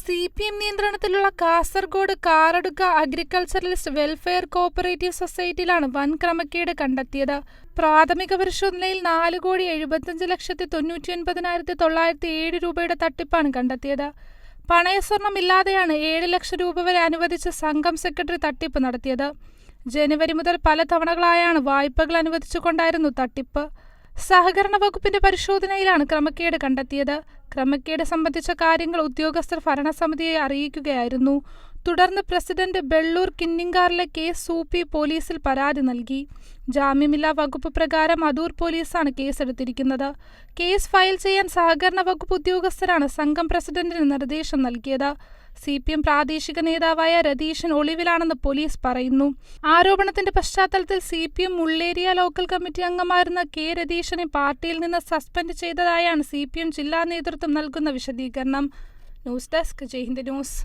C P M നിയന്ത്രണത്തിലുള്ള Kasaragod Karadukka agriculturalist welfare cooperative സൊസൈറ്റിയിലാണ് വൻ ക്രമക്കേട് കണ്ടെത്തിയത്. പ്രാഥമിക പരിശോധനയിൽ നാല് കോടി എഴുപത്തിയഞ്ച് ലക്ഷത്തി തൊണ്ണൂറ്റി ഒൻപതിനായിരത്തി തൊള്ളായിരത്തി ഏഴ് രൂപയുടെ തട്ടിപ്പാണ് കണ്ടെത്തിയത്. പണയസ്വർണമില്ലാതെയാണ് ഏഴ് ലക്ഷം രൂപ വരെ അനുവദിച്ച് സംഘം സെക്രട്ടറി തട്ടിപ്പ് നടത്തിയത്. ജനുവരി മുതൽ പല തവണകളായാണ് വായ്പകൾ അനുവദിച്ചുകൊണ്ടായിരുന്നു തട്ടിപ്പ്. സഹകരണ വകുപ്പിന്റെ പരിശോധനയിലാണ് ക്രമക്കേട് കണ്ടെത്തിയത്. ക്രമക്കേട് സംബന്ധിച്ച കാര്യങ്ങൾ ഉദ്യോഗസ്ഥർ ഭരണസമിതിയെ അറിയിക്കുകയായിരുന്നു. തുടർന്ന് പ്രസിഡന്റ് ബെള്ളൂർ കിന്നിങ്കാറിലെ കേസ് സൂപ്പി പോലീസിൽ പരാതി നൽകി. ജാമ്യമില്ലാ വകുപ്പ് പ്രകാരം അടൂർ പോലീസാണ് കേസെടുത്തിരിക്കുന്നത്. കേസ് ഫയൽ ചെയ്യാൻ സഹകരണ വകുപ്പ് ഉദ്യോഗസ്ഥരാണ് സംഘം പ്രസിഡന്റിന് നിർദ്ദേശം നൽകിയത്. സി പി എം പ്രാദേശിക നേതാവായ രതീശൻ ഒളിവിലാണെന്ന് പോലീസ് പറയുന്നു. ആരോപണത്തിന്റെ പശ്ചാത്തലത്തിൽ C P M Mulleria local committee അംഗമായിരുന്ന കെ രതീശനെ പാർട്ടിയിൽ നിന്ന് സസ്പെൻഡ് ചെയ്തതായാണ് സി പി എം ജില്ലാ നേതൃത്വം നൽകുന്ന വിശദീകരണം. News desk Jaihind news.